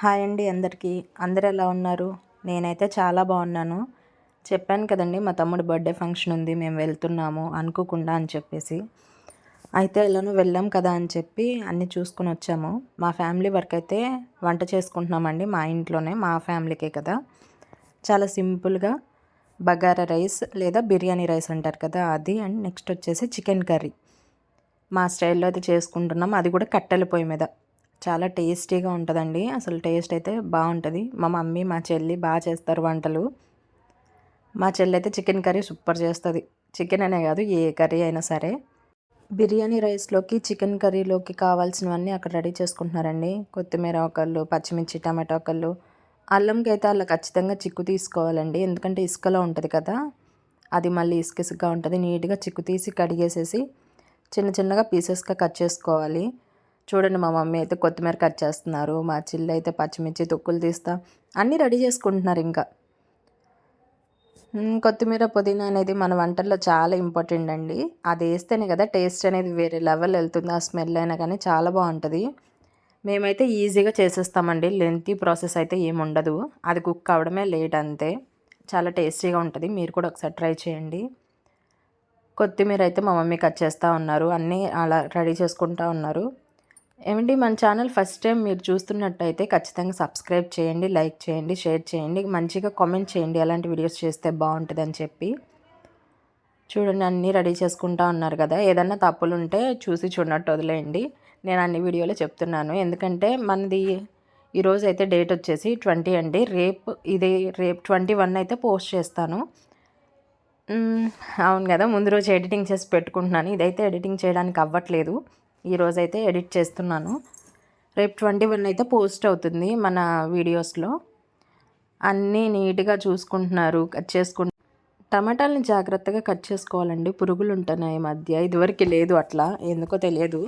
Hi అండి అందరికీ. అందరు ఎలా ఉన్నారు? నేనైతే చాలా బాగున్నాను. చెప్పాను కదండి మా తమ్ముడు బర్త్డే ఫంక్షన్ ఉంది మేము వెళ్తున్నాము అనుకోకుండా అని చెప్పేసి. అయితే ఎలానో వెళ్ళాం కదా అని చెప్పి అన్నీ చూసుకుని వచ్చాము. మా ఫ్యామిలీ వర్క్ అయితే వంట చేసుకుంటున్నామండి మా ఇంట్లోనే మా ఫ్యామిలీకే కదా. చాలా సింపుల్గా బగారా రైస్ లేదా బిర్యానీ రైస్ అంటారు కదా అది అండ్ నెక్స్ట్ వచ్చేసి చికెన్ కర్రీ. మా స్టైల్లో అయితే చేసుకుంటున్నాం అది కూడా కట్టెల పొయ్యి మీద. చాలా టేస్టీగా ఉంటుందండి. అసలు టేస్ట్ అయితే బాగుంటుంది. మా మమ్మీ మా చెల్లి బాగా చేస్తారు వంటలు. మా చెల్లి అయితే చికెన్ కర్రీ సూపర్ చేస్తుంది. చికెన్ అనే కాదు ఏ కర్రీ అయినా సరే. బిర్యానీ రైస్లోకి చికెన్ కర్రీలోకి కావాల్సినవన్నీ అక్కడ రెడీ చేసుకుంటున్నారండి. కొత్తిమీర ఒకళ్ళు పచ్చిమిర్చి టమాటో ఒకళ్ళు. అల్లంకి అయితే అలా ఖచ్చితంగా చిక్కు తీసుకోవాలండి. ఎందుకంటే ఇసుకలో ఉంటుంది కదా. అది మళ్ళీ ఇసుక ఇసుకగా ఉంటుంది. నీట్గా చిక్కు తీసి కడిగేసేసి చిన్న చిన్నగా పీసెస్గా కట్ చేసుకోవాలి. చూడండి మా మమ్మీ అయితే కొత్తిమీర కట్ చేస్తున్నారు మా చిల్లి అయితే పచ్చిమిర్చి తొక్కులు తీస్తా. అన్నీ రెడీ చేసుకుంటున్నారు ఇంకా. కొత్తిమీర పుదీనా అనేది మన వంటల్లో చాలా ఇంపార్టెంట్ అండి. అది వేస్తేనే కదా టేస్ట్ అనేది వేరే లెవెల్ వెళ్తుంది ఆ స్మెల్ అయినా కానీ చాలా బాగుంటుంది. మేమైతే ఈజీగా చేసేస్తామండి లెంతీ ప్రాసెస్ అయితే ఏముండదు అది కుక్ అవడమే లేట్ అంతే. చాలా టేస్టీగా ఉంటుంది మీరు కూడా ఒకసారి ట్రై చేయండి. కొత్తిమీర అయితే మా మమ్మీ కట్ చేస్తూ ఉన్నారు అన్నీ అలా రెడీ చేసుకుంటూ ఉన్నారు. ఏమండి మన ఛానల్ ఫస్ట్ టైం మీరు చూస్తున్నట్టయితే ఖచ్చితంగా సబ్స్క్రైబ్ చేయండి లైక్ చేయండి షేర్ చేయండి మంచిగా కామెంట్ చేయండి అలాంటి వీడియోస్ చేస్తే బాగుంటుంది అని చెప్పి. చూడండి అన్నీ రెడీ చేసుకుంటా ఉన్నారు కదా ఏదన్నా తప్పులు ఉంటే చూసి చూడనట్టు వదిలేయండి. నేను అన్ని వీడియోలో చెప్తున్నాను. ఎందుకంటే మనది ఈరోజు అయితే డేట్ వచ్చేసి ట్వంటీ అండి. రేపు ఇది రేపు ట్వంటీ వన్ అయితే పోస్ట్ చేస్తాను. అవును కదా ముందు రోజు ఎడిటింగ్ చేసి పెట్టుకుంటున్నాను. ఇదైతే ఎడిటింగ్ చేయడానికి అవ్వట్లేదు. ఈరోజు అయితే ఎడిట్ చేస్తున్నాను. రేపు ట్వంటీ వన్ అయితే పోస్ట్ అవుతుంది మన వీడియోస్లో. అన్నీ నీట్గా చూసుకుంటున్నారు కట్ చేసుకుంటు టమాటాలని జాగ్రత్తగా కట్ చేసుకోవాలండి. పురుగులు ఉంటున్నాయి మధ్య. ఇదివరకు లేదు అట్లా. ఎందుకో తెలియదు.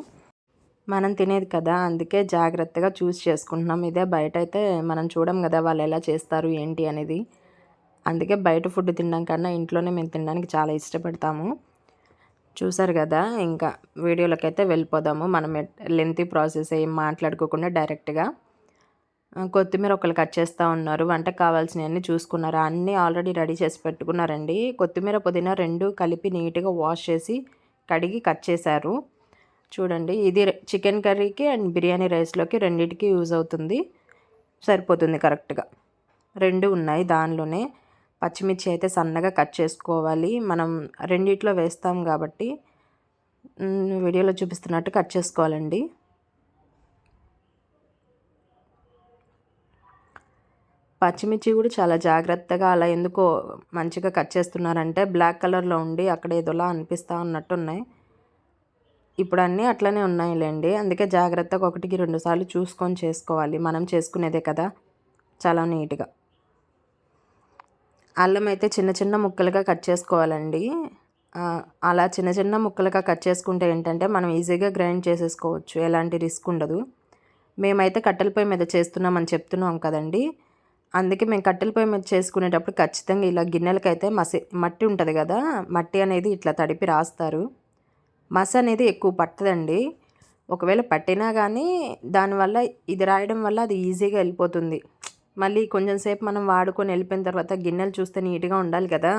మనం తినేది కదా. అందుకే జాగ్రత్తగా చూస్ చేసుకుంటున్నాం. ఇదే బయట అయితే మనం చూడం కదా వాళ్ళు ఎలా చేస్తారు ఏంటి అనేది. అందుకే బయట ఫుడ్ తినడం కన్నా ఇంట్లోనే మేము తినడానికి చాలా ఇష్టపడతాము. చూసారు కదా ఇంకా వీడియోలోకి అయితే వెళ్ళిపోదాము. మనం లెంతీ ప్రాసెస్ ఏం మాట్లాడుకోకుండా డైరెక్ట్గా. కొత్తిమీర ఒకళ్ళు కట్ చేస్తూ ఉన్నారు. వంటకు కావాల్సినవన్నీ చూసుకున్నారు? అన్నీ ఆల్రెడీ రెడీ చేసి పెట్టుకున్నారండి. కొత్తిమీర పుదీనా రెండు కలిపి నీట్గా వాష్ చేసి కడిగి కట్ చేశారు. చూడండి ఇది చికెన్ కర్రీకి అండ్ బిర్యానీ రైస్లోకి రెండింటికి యూజ్ అవుతుంది. సరిపోతుంది కరెక్ట్గా. రెండు ఉన్నాయి దానిలోనే. పచ్చిమిర్చి అయితే సన్నగా కట్ చేసుకోవాలి. మనం రెండిట్లో వేస్తాం కాబట్టి వీడియోలో చూపిస్తున్నట్టు కట్ చేసుకోవాలండి. పచ్చిమిర్చి కూడా చాలా జాగ్రత్తగా అలా ఎందుకో మంచిగా కట్ చేస్తున్నారంటే బ్లాక్ కలర్లో ఉండి అక్కడ ఏదోలా అనిపిస్తూ ఉన్నట్టు ఉన్నాయి ఇప్పుడు అన్నీ అట్లనే ఉన్నాయిలేండి. అందుకే జాగ్రత్తగా ఒకటికి రెండుసార్లు చూసుకొని చేసుకోవాలి. మనం చేసుకునేదే కదా చాలా నీట్గా. అల్లం అయితే చిన్న చిన్న ముక్కలుగా కట్ చేసుకోవాలండి. అలా చిన్న చిన్న ముక్కలుగా కట్ చేసుకుంటే ఏంటంటే మనం ఈజీగా గ్రైండ్ చేసేసుకోవచ్చు. ఎలాంటి రిస్క్ ఉండదు. మేమైతే కట్టెల పొయ్యి మీద చేస్తున్నామని చెప్తున్నాం కదండి. అందుకే మేము కట్టెల పొయ్యి మీద చేసుకునేటప్పుడు ఖచ్చితంగా ఇలా గిన్నెలకైతే మసి మట్టి ఉంటుంది కదా మట్టి అనేది ఇట్లా తడిపి రాస్తారు. మస అనేది ఎక్కువ పట్టదండి. ఒకవేళ పట్టినా కానీ దానివల్ల ఇది రాయడం వల్ల అది ఈజీగా వెళ్ళిపోతుంది. మళ్ళీ కొంచెం సేపు మనం వాడుకొని వెళ్ళిపోయిన తర్వాత గిన్నెలు చూస్తే నీట్గా ఉండాలి కదా.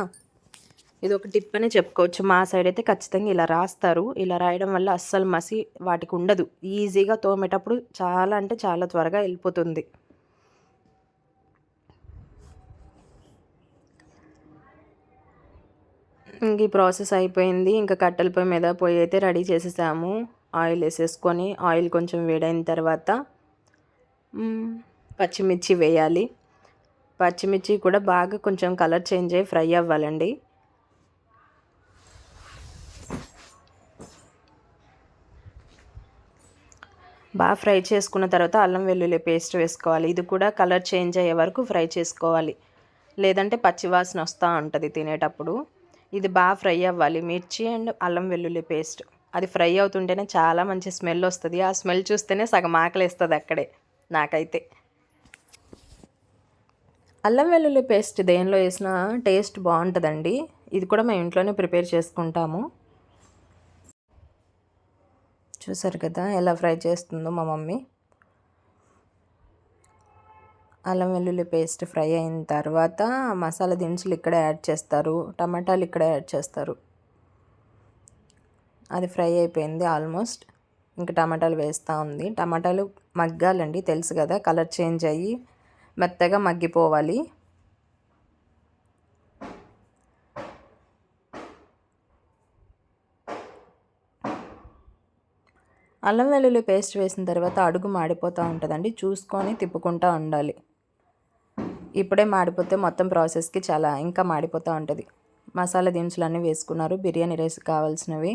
ఇది ఒక టిప్ అనే చెప్పుకోవచ్చు. మా సైడ్ అయితే ఖచ్చితంగా ఇలా రాస్తారు. ఇలా రాయడం వల్ల అస్సలు మసి వాటికి ఉండదు. ఈజీగా తోమేటప్పుడు చాలా అంటే చాలా త్వరగా వెళ్ళిపోతుంది. ఇంక ఈ ప్రాసెస్ అయిపోయింది. ఇంకా కట్టెల పొయ్యి మీద పొయ్యి అయితే రెడీ చేసేసాము. ఆయిల్ వేసేసుకొని ఆయిల్ కొంచెం వేడైన తర్వాత పచ్చిమిర్చి వేయాలి. పచ్చిమిర్చి కూడా బాగా కొంచెం కలర్ చేంజ్ అయ్యి ఫ్రై అవ్వాలండి. బాగా ఫ్రై చేసుకున్న తర్వాత అల్లం వెల్లుల్లి పేస్ట్ వేసుకోవాలి. ఇది కూడా కలర్ చేంజ్ అయ్యే వరకు ఫ్రై చేసుకోవాలి. లేదంటే పచ్చివాసన వస్తూ ఉంటుంది తినేటప్పుడు. ఇది బాగా ఫ్రై అవ్వాలి. మిర్చి అండ్ అల్లం వెల్లుల్లి పేస్ట్. అది ఫ్రై అవుతుంటేనే చాలా మంచి స్మెల్ వస్తుంది. ఆ స్మెల్ చూస్తేనే సగం ఆకలిస్తుంది అక్కడే నాకైతే. అల్లం వెల్లుల్లి పేస్ట్ దేనిలో వేసినా టేస్ట్ బాగుంటుందండి. ఇది కూడా మేము ఇంట్లోనే ప్రిపేర్ చేసుకుంటాము. చూసారు కదా ఎలా ఫ్రై చేస్తుందో మా మమ్మీ. అల్లం వెల్లుల్లి పేస్ట్ ఫ్రై అయిన తర్వాత మసాలా దినుసులు ఇక్కడ యాడ్ చేస్తారు టమాటాలు ఇక్కడ యాడ్ చేస్తారు. అది ఫ్రై అయిపోయింది ఆల్మోస్ట్. ఇంకా టమాటాలు వేస్తూ ఉంది. టమాటాలు మగ్గాలండి తెలుసు కదా కలర్ చేంజ్ అయ్యి. మెత్తగా మగ్గిపోవాలి. అల్లం వెల్లుల్లి పేస్ట్ వేసిన తర్వాత అడుగు మాడిపోతూ ఉంటుందండి. చూసుకొని తిప్పుకుంటూ ఉండాలి. ఇప్పుడే మాడిపోతే మొత్తం ప్రాసెస్కి చాలా ఇంకా మాడిపోతూ ఉంటుంది. మసాలా దినుసులు అన్నీ వేసుకున్నారు. బిర్యానీ రైస్ కావాల్సినవి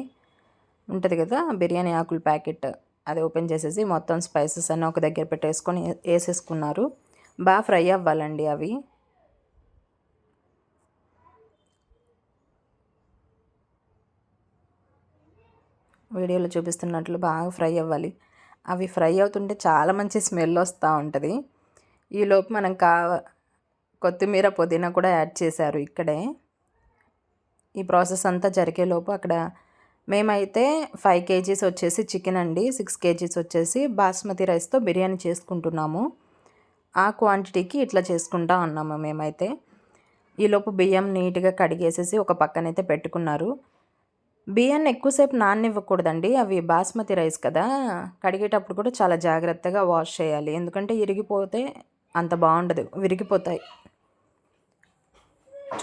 ఉంటుంది కదా బిర్యానీ ఆకుల ప్యాకెట్ అది ఓపెన్ చేసేసి మొత్తం స్పైసెస్ అన్నీ ఒక దగ్గర పెట్టేసుకొని వేసేసుకున్నారు. బాగా ఫ్రై అవ్వాలండి అవి. వీడియోలో చూపిస్తున్నట్లు బాగా ఫ్రై అవ్వాలి. అవి ఫ్రై అవుతుంటే చాలా మంచి స్మెల్ వస్తూ ఉంటుంది. ఈలోపు మనం కా కొత్తిమీర పుదీనా కూడా యాడ్ చేశారు ఇక్కడే. ఈ ప్రాసెస్ అంతా జరిగేలోపు అక్కడ మేమైతే ఫైవ్ కేజీస్ వచ్చేసి చికెన్ అండి సిక్స్ కేజీస్ వచ్చేసి బాస్మతి రైస్తో బిర్యానీ చేసుకుంటున్నాము. ఆ క్వాంటిటీకి ఇట్లా చేసుకుంటా ఉన్నాము మేమైతే. ఈలోపు బియ్యం నీట్గా కడిగేసేసి ఒక పక్కనైతే పెట్టుకున్నారు. బియ్యాన్ని ఎక్కువసేపు నాననివ్వకూడదండి అవి బాస్మతి రైస్ కదా. కడిగేటప్పుడు కూడా చాలా జాగ్రత్తగా వాష్ చేయాలి ఎందుకంటే ఇరిగిపోతే అంత బాగుండదు విరిగిపోతాయి.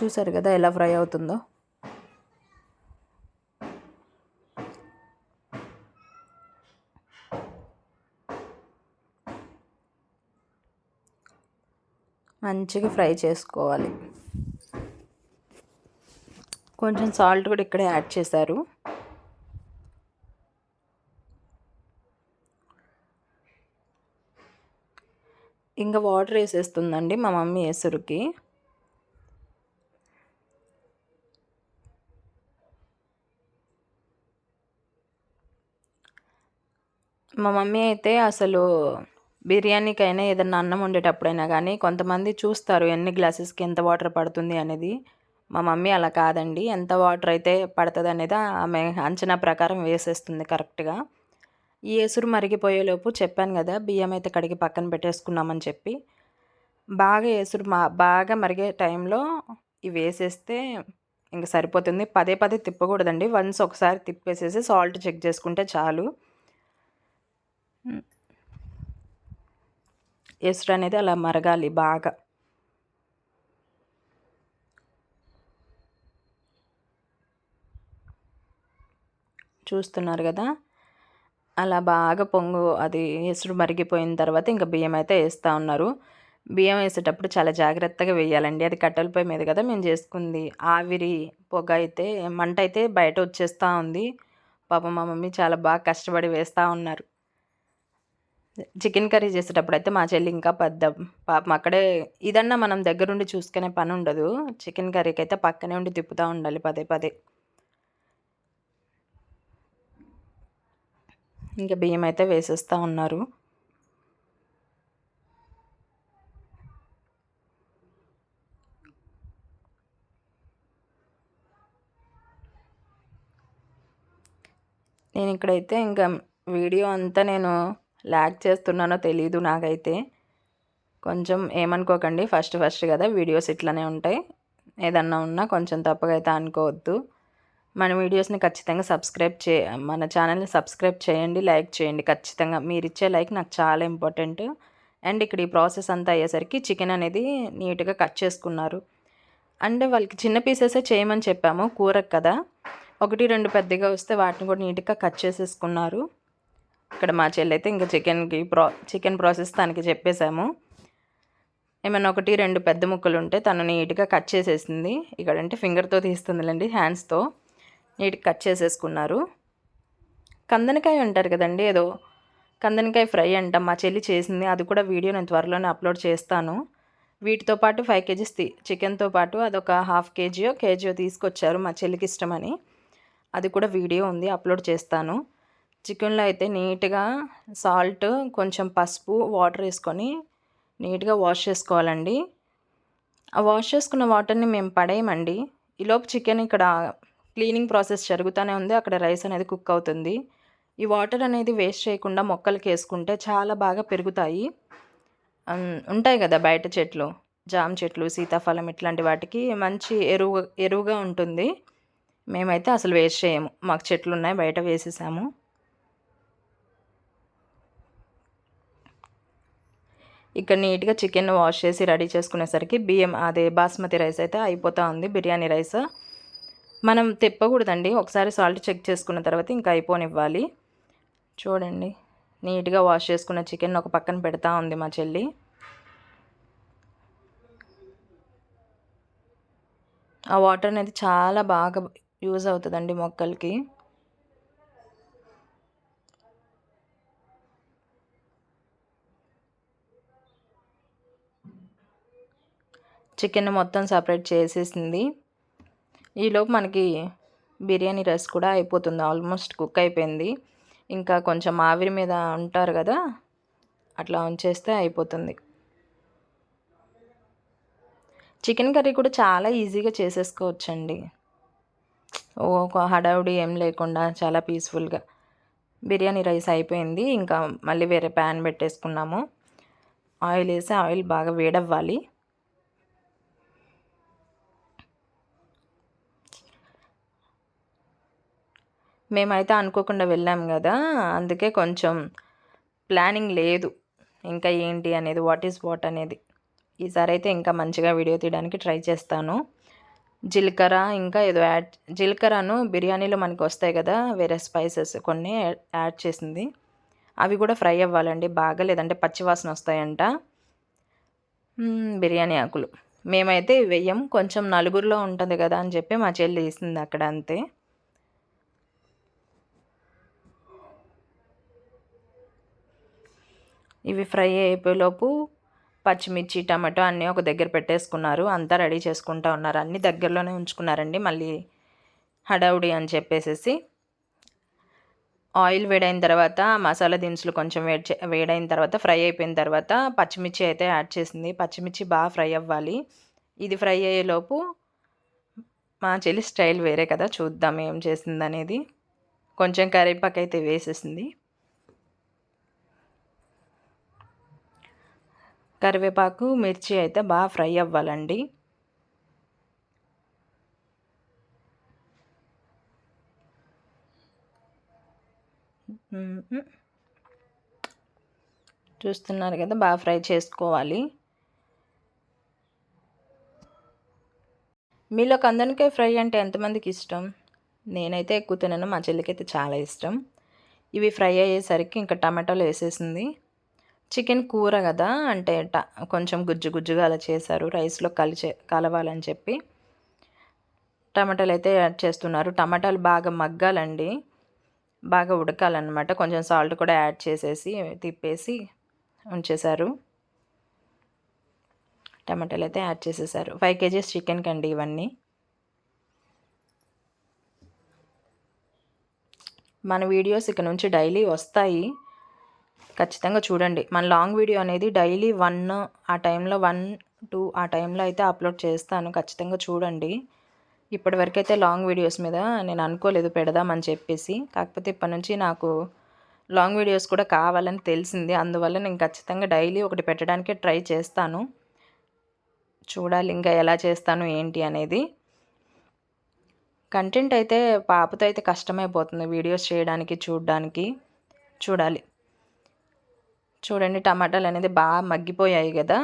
చూసారు కదా ఎలా ఫ్రై అవుతుందో? మంచిగా ఫ్రై చేసుకోవాలి. కొంచెం సాల్ట్ కూడా ఇక్కడే యాడ్ చేశారు. ఇంకా వాటర్ వేసేస్తుందండి మా మమ్మీ ఎసురుకి. మా మమ్మీ అయితే అసలు బిర్యానీకైనా ఏదన్నా అన్నం వండేటప్పుడైనా కానీ కొంతమంది చూస్తారు ఎన్ని గ్లాసెస్కి ఎంత వాటర్ పడుతుంది అనేది. మా మమ్మీ అలా కాదండి. ఎంత వాటర్ అయితే పడుతుంది అనేది ఆమె అంచనా ప్రకారం వేసేస్తుంది కరెక్ట్గా. ఈ ఎసురు మరిగిపోయేలోపు చెప్పాను కదా బియ్యం అయితే కడిగి పక్కన పెట్టేసుకున్నామని చెప్పి. బాగా ఎసురు మా బాగా మరిగే టైంలో ఇవి వేసేస్తే ఇంకా సరిపోతుంది. పదే పదే తిప్పకూడదండి. వన్స్ ఒకసారి తిప్పేసేసి సాల్ట్ చెక్ చేసుకుంటే చాలు. ఎసురు అనేది అలా మరగాలి బాగా. చూస్తున్నారు కదా? అలా బాగా పొంగు అది ఎసురు మరిగిపోయిన తర్వాత ఇంకా బియ్యం అయితే వేస్తూ ఉన్నారు. బియ్యం వేసేటప్పుడు చాలా జాగ్రత్తగా వేయాలండి. అది కట్టెల పొయ్యి మీద కదా మేము చేసుకుంది. ఆవిరి పొగ అయితే మంట అయితే బయట వచ్చేస్తూ ఉంది. పాప మా మమ్మీ చాలా బాగా కష్టపడి వేస్తూ ఉన్నారు. చికెన్ కర్రీ చేసేటప్పుడు అయితే మా చెల్లి ఇంకా పెద్ద పాపం అక్కడే ఇదన్నా మనం దగ్గరుండి చూసుకునే పని ఉండదు. చికెన్ కర్రీకి అయితే పక్కనే ఉండి తిప్పుతూ ఉండాలి పదే పదే. ఇంకా బియ్యం అయితే వేసేస్తూ ఉన్నారు. నేను ఇక్కడైతే ఇంకా వీడియో అంతా నేను ల్యాగ్ చేస్తున్నానో తెలీదు నాకైతే. కొంచెం ఏమనుకోకండి ఫస్ట్ ఫస్ట్ కదా వీడియోస్ ఇట్లానే ఉంటాయి. ఏదన్నా ఉన్నా కొంచెం తప్పగా అయితే అనుకోవద్దు. మన వీడియోస్ని ఖచ్చితంగా సబ్స్క్రైబ్ చే మన ఛానల్ని సబ్స్క్రైబ్ చేయండి లైక్ చేయండి. ఖచ్చితంగా మీరు ఇచ్చే లైక్ నాకు చాలా ఇంపార్టెంట్ అండ్ ఇక్కడ ఈ ప్రాసెస్ అంతా అయ్యేసరికి చికెన్ అనేది నీట్గా కట్ చేసుకున్నారు. అంటే వాళ్ళకి చిన్న పీసెసే చేయమని చెప్పాము కూరకు కదా. ఒకటి రెండు పెద్దగా వస్తే వాటిని కూడా నీట్గా కట్ చేసేసుకున్నారు. ఇక్కడ మా చెల్లి అయితే ఇంకా చికెన్కి ప్రా చికెన్ ప్రాసెస్ తనకి చెప్పేశాము. ఏమైనా ఒకటి రెండు పెద్ద ముక్కలు ఉంటే తను నీట్గా కట్ చేసేసింది. ఇక్కడ అంటే ఫింగర్తో తీస్తుందిలేండి హ్యాండ్స్తో. నీట్గా కట్ చేసేసుకున్నారు. కందనకాయ ఉంటారు కదండి ఏదో కందనకాయ ఫ్రై అంట. మా చెల్లి చేసింది అది కూడా వీడియో నేను త్వరలోనే అప్లోడ్ చేస్తాను. వీటితో పాటు ఫైవ్ కేజీస్ చికెన్తో పాటు అదొక హాఫ్ కేజీయో కేజీయో తీసుకొచ్చారు మా చెల్లికి ఇష్టమని అది కూడా వీడియో ఉంది అప్లోడ్ చేస్తాను. చికెన్లో అయితే నీట్గా సాల్ట్ కొంచెం పసుపు వాటర్ వేసుకొని నీట్గా వాష్ చేసుకోవాలండి. ఆ వాష్ చేసుకున్న వాటర్ని మేము పడేయమండి. ఈలోపు చికెన్ ఇక్కడ క్లీనింగ్ ప్రాసెస్ జరుగుతూనే ఉంది. అక్కడ రైస్ అనేది కుక్ అవుతుంది. ఈ వాటర్ అనేది వేస్ట్ చేయకుండా మొక్కలకి వేసుకుంటే చాలా బాగా పెరుగుతాయి. ఉంటాయి కదా బయట చెట్లు జామ చెట్లు సీతాఫలం ఇట్లాంటి వాటికి మంచి ఎరువు ఎరువుగా ఉంటుంది. మేమైతే అసలు వేస్ట్ చేయము. మాకు చెట్లు ఉన్నాయి బయట వేసేసాము. ఇక్కడ నీట్గా చికెన్ వాష్ చేసి రెడీ చేసుకునేసరికి బియ్యం అదే బాస్మతి రైస్ అయితే అయిపోతూ ఉంది బిర్యానీ రైస్. మనం తిప్పకూడదండి ఒకసారి సాల్ట్ చెక్ చేసుకున్న తర్వాత ఇంకా అయిపోనివ్వాలి. చూడండి నీట్గా వాష్ చేసుకున్న చికెన్ ఒక పక్కన పెడతా ఉంది మా చెల్లి. ఆ వాటర్ అనేది చాలా బాగా యూజ్ అవుతుందండి మొక్కలకి. చికెన్ మొత్తం సపరేట్ చేసేసింది. ఈలోపు మనకి బిర్యానీ రైస్ కూడా అయిపోతుంది. ఆల్మోస్ట్ కుక్ అయిపోయింది. ఇంకా కొంచెం ఆవిరి మీద ఉంటారు కదా అట్లా ఉంచేస్తే అయిపోతుంది. చికెన్ కర్రీ కూడా చాలా ఈజీగా చేసేసుకోవచ్చండి. ఓ ఒక హడావుడి ఏం లేకుండా చాలా పీస్ఫుల్గా. బిర్యానీ రైస్ అయిపోయింది. ఇంకా మళ్ళీ వేరే ప్యాన్ పెట్టేసుకున్నాము. ఆయిల్ వేసి ఆయిల్ బాగా వేడవ్వాలి. మేమైతే అనుకోకుండా వెళ్ళాం కదా అందుకే కొంచెం ప్లానింగ్ లేదు. ఇంకా ఏంటి అనేది వాట్ ఈస్ వాట్ అనేది. ఈసారి అయితే ఇంకా మంచిగా వీడియో తీయడానికి ట్రై చేస్తాను. జీలకర్ర ఇంకా ఏదో యాడ్ జీలకర్రను బిర్యానీలో మనకి వస్తాయి కదా వేరే స్పైసెస్ కొన్ని యాడ్ చేసింది. అవి కూడా ఫ్రై అవ్వాలండి బాగా లేదంటే పచ్చివాసన వస్తాయంట. బిర్యానీ ఆకులు. మేమైతే వెయ్యం కొంచెం నలుగురిలో ఉంటుంది కదా అని చెప్పి మా చెల్లి వేసింది అక్కడ అంతే. ఇవి ఫ్రై అయిపోయేలోపు పచ్చిమిర్చి టమాటో అన్నీ ఒక దగ్గర పెట్టేసుకున్నారు. అంతా రెడీ చేసుకుంటా ఉన్నారు. అన్నీ దగ్గరలోనే ఉంచుకున్నారండి. మళ్ళీ హడావుడి అని చెప్పేసేసి ఆయిల్ వేడైన తర్వాత మసాలా దినుసులు కొంచెం వేడి వేడైన తర్వాత ఫ్రై అయిపోయిన తర్వాత పచ్చిమిర్చి అయితే యాడ్ చేసింది. పచ్చిమిర్చి బాగా ఫ్రై అవ్వాలి. ఇది ఫ్రై అయ్యేలోపు మా చెల్లి స్టైల్ వేరే కదా. చూద్దాం ఏం చేసింది అనేది కొంచెం కరివేపాకు అయితే వేసేసింది. కరివేపాకు మిర్చి అయితే బాగా ఫ్రై అవ్వాలండి. చూస్తున్నారు కదా బాగా ఫ్రై చేసుకోవాలి. మీలో కందనకాయ ఫ్రై అంటే ఎంతమందికి ఇష్టం? నేనైతే ఎక్కువ తినను మా చెల్లికైతే చాలా ఇష్టం. ఇవి ఫ్రై అయ్యేసరికి ఇంకా టమాటాలు వేసేసింది. చికెన్ కూర కదా అంటే కొంచెం గుజ్జు గుజ్జుగా అలా చేశారు. రైస్లో కలిచే కలవాలని చెప్పి. టమాటాలు అయితే యాడ్ చేస్తున్నారు. టమాటాలు బాగా మగ్గాలండి. బాగా ఉడకాలన్నమాట. కొంచెం సాల్ట్ కూడా యాడ్ చేసేసి తిప్పేసి ఉంచేశారు. టమాటాలు అయితే యాడ్ చేసేసారు ఫైవ్ కేజీస్ చికెన్ కండి ఇవన్నీ. మన వీడియోస్ ఇక నుంచి డైలీ వస్తాయి. ఖచ్చితంగా చూడండి. మన లాంగ్ వీడియో అనేది డైలీ వన్ ఆ టైంలో వన్ టూ ఆ టైంలో అయితే అప్లోడ్ చేస్తాను. ఖచ్చితంగా చూడండి. ఇప్పటివరకు అయితే లాంగ్ వీడియోస్ మీద నేను అనుకోలేదు పెడదామని చెప్పేసి. కాకపోతే ఇప్పటి నుంచి నాకు లాంగ్ వీడియోస్ కూడా కావాలని తెలిసింది. అందువల్ల నేను ఖచ్చితంగా డైలీ ఒకటి పెట్టడానికే ట్రై చేస్తాను. చూడాలి ఇంకా ఎలా చేస్తాను ఏంటి అనేది. కంటెంట్ అయితే పాపతో అయితే కష్టమైపోతుంది. వీడియోస్ చేయడానికి చూడడానికి. చూడాలి. చూడండి టమాటాలు అనేది బాగా మగ్గిపోయాయి కదా.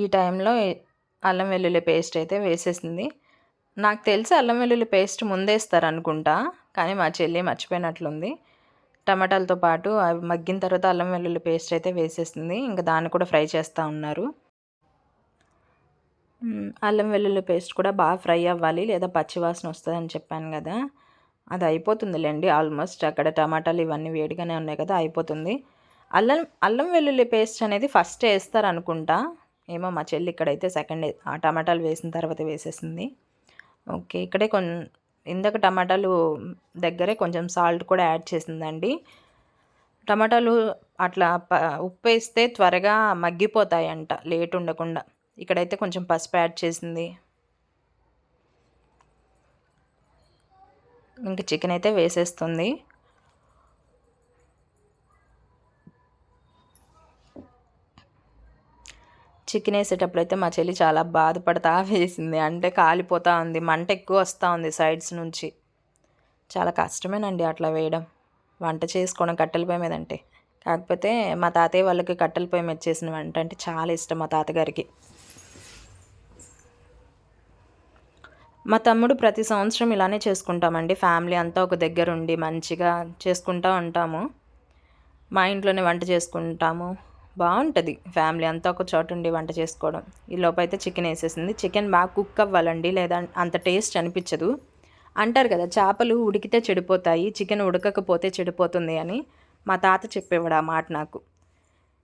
ఈ టైంలో అల్లం వెల్లుల్లి పేస్ట్ అయితే వేసేసింది. నాకు తెలిసి అల్లం వెల్లుల్లి పేస్ట్ ముందేస్తారు అనుకుంటా కానీ మా చెల్లి మర్చిపోయినట్లుంది. టమాటాలతో పాటు అవి మగ్గిన తర్వాత అల్లం వెల్లుల్లి పేస్ట్ అయితే వేసేసింది ఇంకా దాన్ని కూడా ఫ్రై చేస్తూ ఉన్నారు. అల్లం వెల్లుల్లి పేస్ట్ కూడా బాగా ఫ్రై అవ్వాలి లేదా పచ్చివాసన వస్తుంది అని చెప్పాను కదా. అది అయిపోతుందిలేండి. ఆల్మోస్ట్ అక్కడ టమాటాలు ఇవన్నీ వేడిగానే ఉన్నాయి కదా అయిపోతుంది. అల్లం అల్లం వెల్లుల్లి పేస్ట్ అనేది ఫస్ట్ వేస్తారు అనుకుంటా ఏమో మా చెల్లి ఇక్కడైతే సెకండ్ ఆ టమాటాలు వేసిన తర్వాత వేసేసింది. ఓకే ఇక్కడే కొన్ ఇందాక టమాటాలు దగ్గరే కొంచెం సాల్ట్ కూడా యాడ్ చేసిందండి. టమాటాలు అట్లా ప ఉప్పు వేస్తే త్వరగా మగ్గిపోతాయంట లేట్ ఉండకుండా. ఇక్కడైతే కొంచెం పసుపు యాడ్ చేసింది. ఇంక చికెన్ అయితే వేసేస్తుంది. చికెన్ వేసేటప్పుడు అయితే మా చెల్లి చాలా బాధపడతా వేసింది. అంటే కాలిపోతా ఉంది మంట ఎక్కువ వస్తూ ఉంది సైడ్స్ నుంచి. చాలా కష్టమేనండి అట్లా వేయడం. వంట చేసుకోవడం కట్టెల పొయ్యి మీద అంటే కాకపోతే మా తాతయ్య వాళ్ళకి కట్టెల పొయ్యి మీద చేసిన వంట అంటే చాలా ఇష్టం మా తాతగారికి. మా తమ్ముడు ప్రతి సంవత్సరం ఇలానే చేసుకుంటామండి. ఫ్యామిలీ అంతా ఒక దగ్గర ఉండి మంచిగా చేసుకుంటూ ఉంటాము. మా ఇంట్లోనే వంట చేసుకుంటాము. బాగుంటుంది. ఫ్యామిలీ అంతా ఒక చోట ఉండి వంట చేసుకోవడం. ఈ లోపైతే చికెన్ వేసేసింది. చికెన్ బాగా కుక్ అవ్వాలండి. లేదా అంత టేస్ట్ అనిపించదు. అంటారు కదా చేపలు ఉడికితే చెడిపోతాయి చికెన్ ఉడకకపోతే చెడిపోతుంది అని మా తాత చెప్పేవాడు ఆ మాట నాకు.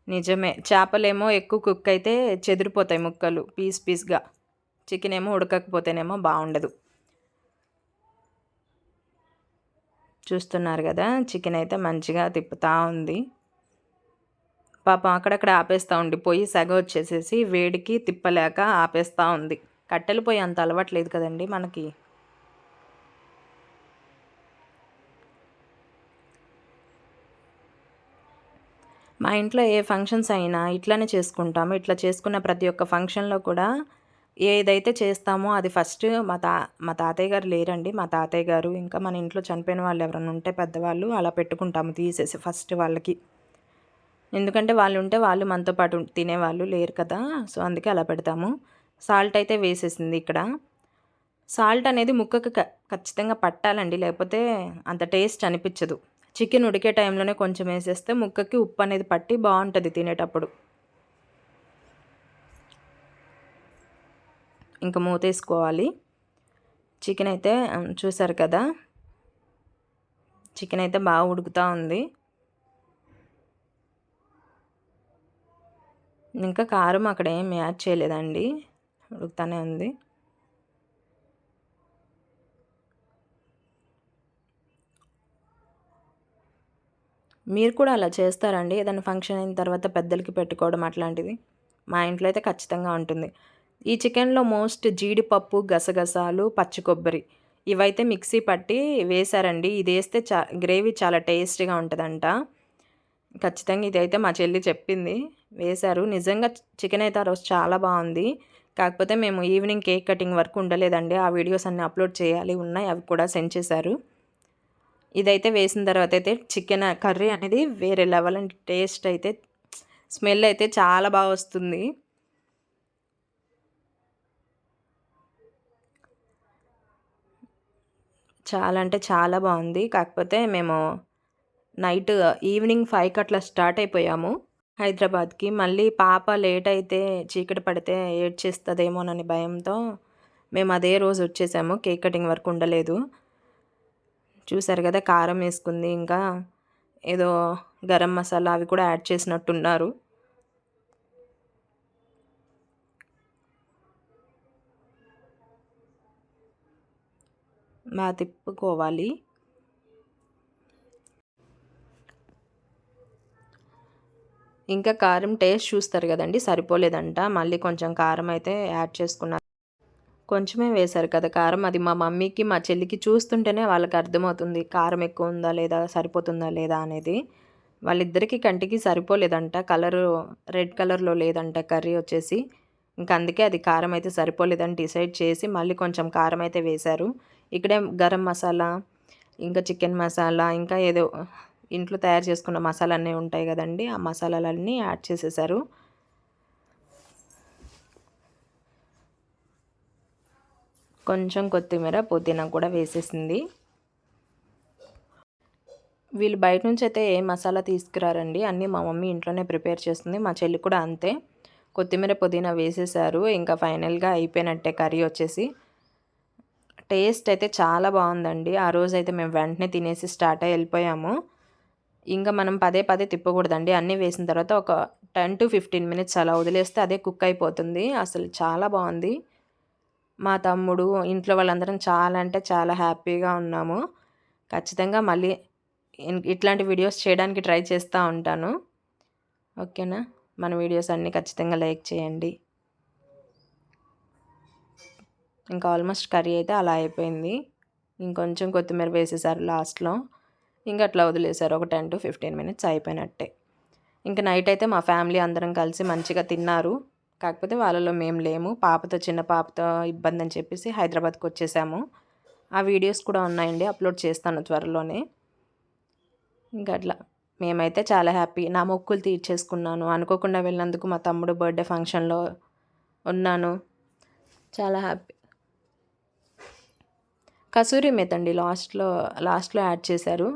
నిజమే. చేపలేమో ఎక్కువ కుక్ అయితే చెదిరిపోతాయి ముక్కలు పీస్ పీస్గా. చికెన్ ఏమో ఉడకకపోతేనేమో బాగుండదు. చూస్తున్నారు కదా చికెన్ అయితే మంచిగా తిప్పుతూ ఉంది. పాపం అక్కడక్కడ ఆపేస్తూ ఉండి పొయ్యి సగ వచ్చేసేసి వేడికి తిప్పలేక ఆపేస్తూ ఉంది. కట్టెలు పొయ్యి అంత అలవాట్లేదు కదండి మనకి. మా ఇంట్లో ఏ ఫంక్షన్స్ అయినా ఇట్లానే చేసుకుంటాము. ఇట్లా చేసుకున్న ప్రతి ఒక్క ఫంక్షన్లో కూడా ఏదైతే చేస్తామో అది ఫస్ట్ మా తా మా తాతయ్య గారు లేరండి. మా తాతయ్య గారు ఇంకా మన ఇంట్లో చనిపోయిన వాళ్ళు ఎవరైనా ఉంటే పెద్దవాళ్ళు అలా పెట్టుకుంటాము తీసేసి ఫస్ట్ వాళ్ళకి. ఎందుకంటే వాళ్ళు ఉంటే వాళ్ళు మనతో పాటు తినేవాళ్ళు లేరు కదా సో అందుకే అలా పెడతాము. సాల్ట్ అయితే వేసేసింది ఇక్కడ. సాల్ట్ అనేది ముక్కకు ఖచ్చితంగా పట్టాలండి లేకపోతే అంత టేస్ట్ అనిపించదు. చికెన్ ఉడికే టైంలోనే కొంచెం వేసేస్తే ముక్కకి ఉప్పు అనేది పట్టి బాగుంటుంది తినేటప్పుడు. ఇంకా మూతేసుకోవాలి. చికెన్ అయితే చూసారు కదా? చికెన్ అయితే బాగా ఉడుకుతూ ఉంది. ఇంకా కారం అక్కడ ఏం యాడ్ చేయలేదండి. ఉడుకుతానే ఉంది. మీరు కూడా అలా చేస్తారండి ఏదైనా ఫంక్షన్ అయిన తర్వాత పెద్దలకి పెట్టుకోవడం అట్లాంటిది? మా ఇంట్లో అయితే ఖచ్చితంగా ఉంటుంది. ఈ చికెన్లో మోస్ట్ జీడిపప్పు గసగసాలు పచ్చి కొబ్బరి ఇవైతే మిక్సీ పట్టి వేశారండి ఇది వేస్తే చా గ్రేవీ చాలా టేస్టీగా ఉంటుందంట. ఖచ్చితంగా ఇదైతే మా చెల్లి చెప్పింది. వేశారు నిజంగా చికెన్ అయితే ఆ రోజు చాలా బాగుంది. కాకపోతే మేము ఈవినింగ్ కేక్ కటింగ్ వరకు ఉండలేదండి. ఆ వీడియోస్ అన్నీ అప్లోడ్ చేయాలి. ఉన్నాయి. అవి కూడా సెండ్ చేశారు. ఇదైతే వేసిన తర్వాత అయితే చికెన్ కర్రీ అనేది వేరే లెవెల్ అండ్ టేస్ట్ అయితే స్మెల్ అయితే చాలా బాగా వస్తుంది. చాలా అంటే చాలా బాగుంది. కాకపోతే మేము నైట్ ఈవినింగ్ ఫైవ్కి అట్లా స్టార్ట్ అయిపోయాము హైదరాబాద్కి. మళ్ళీ పాప లేట్ అయితే చీకటి పడితే ఏడ్చేస్తుందేమోనని భయంతో మేము అదే రోజు వచ్చేసాము. కేక్ కటింగ్ వరకు ఉండలేదు. చూసారు కదా కారం వేసుకుంది. ఇంకా ఏదో గరం మసాలా అవి కూడా యాడ్ చేసినట్టున్నారు. మా తిప్పుకోవాలి. ఇంకా కారం టేస్ట్ చూస్తారు కదండి సరిపోలేదంట. మళ్ళీ కొంచెం కారం అయితే యాడ్ చేసుకున్నా. కొంచెమే వేశారు కదా కారం. అది మా మమ్మీకి మా చెల్లికి చూస్తుంటేనే వాళ్ళకి అర్థమవుతుంది కారం ఎక్కువ ఉందా లేదా సరిపోతుందా లేదా అనేది. వాళ్ళిద్దరికీ కంటికి సరిపోలేదంట. కలరు రెడ్ కలర్లో లేదంట కర్రీ వచ్చేసి. ఇంకా అందుకే అది కారం అయితే సరిపోలేదని డిసైడ్ చేసి మళ్ళీ కొంచెం కారం అయితే వేశారు. ఇక్కడే గరం మసాలా ఇంకా చికెన్ మసాలా ఇంకా ఏదో ఇంట్లో తయారు చేసుకున్న మసాలా అన్నీ ఉంటాయి కదండి. ఆ మసాలాలన్నీ యాడ్ చేసేసారు. కొంచెం కొత్తిమీర పుదీనా కూడా వేసేసింది. వీళ్ళు బయట నుంచి అయితే ఏ మసాలా తీసుకురారండి? అన్నీ మా మమ్మీ ఇంట్లోనే ప్రిపేర్ చేస్తుంది. మా చెల్లి కూడా అంతే. కొత్తిమీర పుదీనా వేసేసారు. ఇంకా ఫైనల్గా అయిపోయినట్టే కర్రీ వచ్చేసి. టేస్ట్ అయితే చాలా బాగుందండి. ఆ రోజు అయితే మేము వెంటనే తినేసి స్టార్ట్ అయ్యి వెళ్ళిపోయాము. ఇంకా మనం పదే పదే తిప్పకూడదండి. అన్నీ వేసిన తర్వాత ఒక టెన్ టు ఫిఫ్టీన్ మినిట్స్ అలా వదిలేస్తే అదే కుక్ అయిపోతుంది. అసలు చాలా బాగుంది. మా తమ్ముడు ఇంట్లో వాళ్ళందరం చాలా అంటే చాలా హ్యాపీగా ఉన్నాము. ఖచ్చితంగా మళ్ళీ ఇట్లాంటి వీడియోస్ చేయడానికి ట్రై చేస్తూ ఉంటాను. ఓకేనా? మన వీడియోస్ అన్నీ ఖచ్చితంగా లైక్ చేయండి. ఇంకా ఆల్మోస్ట్ కర్రీ అయితే అలా అయిపోయింది. ఇంకొంచెం కొత్తిమీర వేసేసారు లాస్ట్లో. ఇంకా అట్లా వదిలేశారు ఒక టెన్ టు ఫిఫ్టీన్ మినిట్స్ అయిపోయినట్టే. ఇంకా నైట్ అయితే మా ఫ్యామిలీ అందరం కలిసి మంచిగా తిన్నారు. కాకపోతే వాళ్ళలో మేము లేము. పాపతో చిన్న పాపతో ఇబ్బంది అని చెప్పేసి హైదరాబాద్కి వచ్చేసాము. ఆ వీడియోస్ కూడా ఉన్నాయండి. అప్లోడ్ చేస్తాను త్వరలోనే. ఇంకా అట్లా. మేమైతే చాలా హ్యాపీ. నా మొక్కులు తీర్చేసుకున్నాను. అనుకోకుండా వెళ్ళినందుకు మా తమ్ముడు బర్త్డే ఫంక్షన్లో ఉన్నాను. చాలా హ్యాపీ. కసూరి మెతండి లాస్ట్లో లాస్ట్లో యాడ్ చేశారు.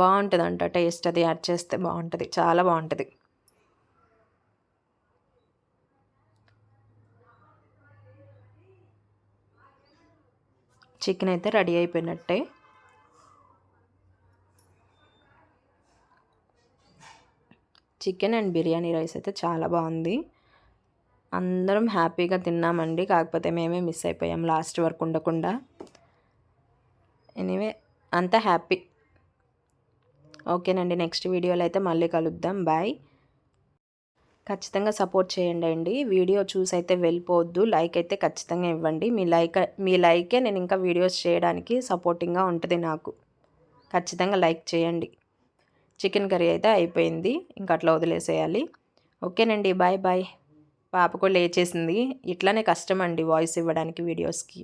బాగుంటుందంట టేస్ట్ అది యాడ్ చేస్తే బాగుంటుంది చాలా బాగుంటుంది. చికెన్ అయితే రెడీ అయిపోయినట్టే. చికెన్ అండ్ బిర్యానీ రైస్ అయితే చాలా బాగుంది. అందరం హ్యాపీగా తిన్నామండి. కాకపోతే మేమే మిస్ అయిపోయాం లాస్ట్ వరకు ఉండకుండా. ఎనీవే అంతా హ్యాపీ. ఓకేనండి నెక్స్ట్ వీడియోలో అయితే మళ్ళీ కలుద్దాం. బాయ్. ఖచ్చితంగా సపోర్ట్ చేయండి అండి. వీడియో చూసి అయితే వెళ్ళిపోవద్దు. లైక్ అయితే ఖచ్చితంగా ఇవ్వండి. మీ లైక్ మీ లైకే నేను ఇంకా వీడియోస్ చేయడానికి సపోర్టింగ్గా ఉంటుంది నాకు. ఖచ్చితంగా లైక్ చేయండి. చికెన్ కర్రీ అయితే అయిపోయింది. ఇంకా అట్లా వదిలేసేయాలి. ఓకేనండి బాయ్ బాయ్. పాప కూడా లేచేసింది. ఇట్లానే కష్టం అండి వాయిస్ ఇవ్వడానికి వీడియోస్కి